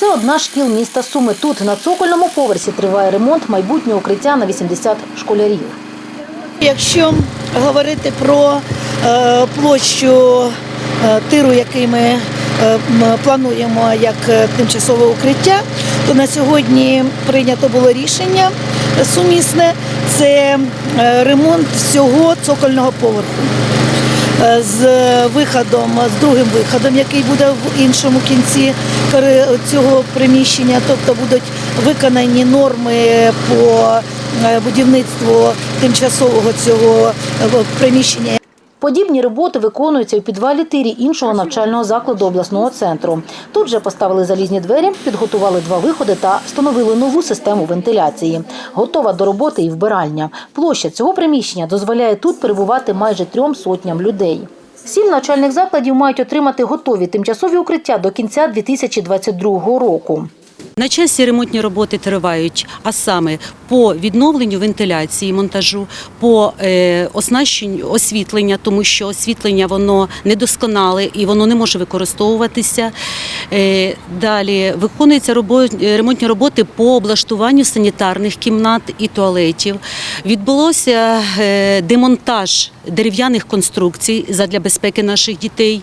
Це одна шкіл міста Суми. Тут на цокольному поверсі триває ремонт майбутнього укриття на 80 школярів. Якщо говорити про е, площу е, тиру, який ми е, плануємо як тимчасове укриття, то на сьогодні прийнято було рішення сумісне це ремонт всього цокольного поверху. Е, З виходом, з другим виходом, який буде в іншому кінці цього приміщення, тобто будуть виконані норми по е, будівництву тимчасового цього е, приміщення. Подібні роботи виконуються у підвалі тирі іншого навчального закладу обласного центру. Тут же поставили залізні двері, підготували два виходи та встановили нову систему вентиляції. Готова до роботи і вбиральня. Площа цього приміщення дозволяє тут перебувати майже трьом сотням людей. Сім навчальних закладів мають отримати готові тимчасові укриття до кінця 2022 року. На часі ремонтні роботи тривають, а саме по відновленню вентиляції, монтажу, по е, оснащенню освітлення, тому що освітлення воно недосконале і воно не може використовуватися. Е, далі виконуються ремонтні роботи по облаштуванню санітарних кімнат і туалетів. Відбулося е, демонтаж дерев'яних конструкцій задля безпеки наших дітей.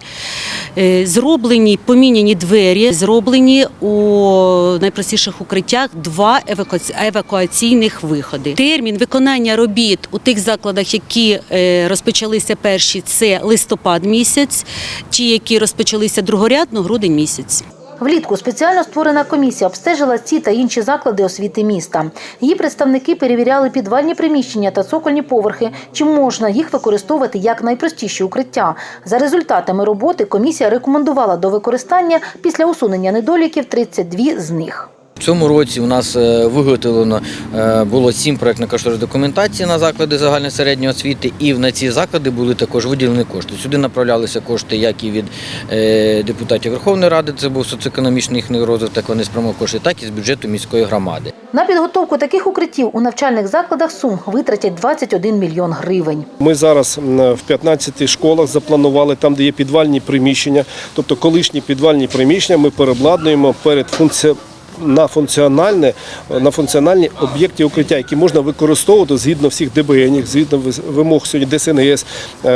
Зроблені поміняні двері, зроблені у найпростіших укриттях два евакуаці- евакуаційних виходи. Термін виконання робіт у тих закладах, які е, розпочалися перші, це листопад місяць, ті, які розпочалися другорядно, грудень місяць. Влітку спеціально створена комісія обстежила ці та інші заклади освіти міста. Її представники перевіряли підвальні приміщення та цокольні поверхи, чи можна їх використовувати як найпростіші укриття. За результатами роботи комісія рекомендувала до використання після усунення недоліків 32 з них. В цьому році у нас е, виготовлено е, було сім проєктно-кошторисних документацій на заклади загальної середньої освіти, і на ці заклади були також виділені кошти. Сюди направлялися кошти як і від е, депутатів Верховної Ради, це був соціоекономічний їхній розвиток, вони спрямовували кошти, так і з бюджету міської громади. На підготовку таких укриттів у навчальних закладах Сум витратять 21 мільйон гривень. Ми зараз в 15 школах запланували там, де є підвальні приміщення, тобто колишні підвальні приміщення ми переобладнуємо перед функці... на функціональне на функціональні об'єкти укриття, які можна використовувати згідно всіх ДБН, згідно вимог сьогодні ДСНС, е,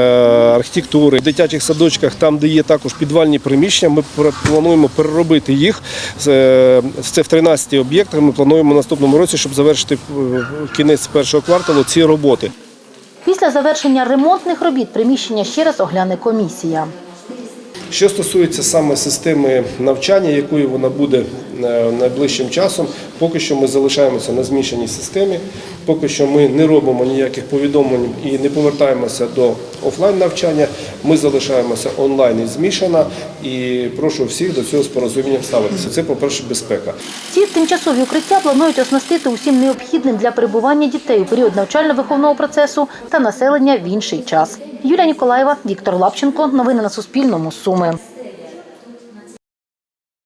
архітектури, в дитячих садочках, там, де є також підвальні приміщення, ми плануємо переробити їх. Це це в 13 об'єктах. Ми плануємо в наступному році, щоб завершити е, кінець першого кварталу ці роботи. Після завершення ремонтних робіт приміщення ще раз огляне комісія. Що стосується саме системи навчання, якою вона буде е, найближчим часом, поки що ми залишаємося на змішаній системі, поки що ми не робимо ніяких повідомлень і не повертаємося до офлайн навчання. Ми залишаємося онлайн і змішана. І прошу всіх до цього з порозумінням ставитися. Це, по-перше, безпека. Ці тимчасові укриття планують оснастити усім необхідним для перебування дітей у період навчально-виховного процесу та населення в інший час. Юлія Ніколаєва, Віктор Лапченко. Новини на Суспільному. Суми.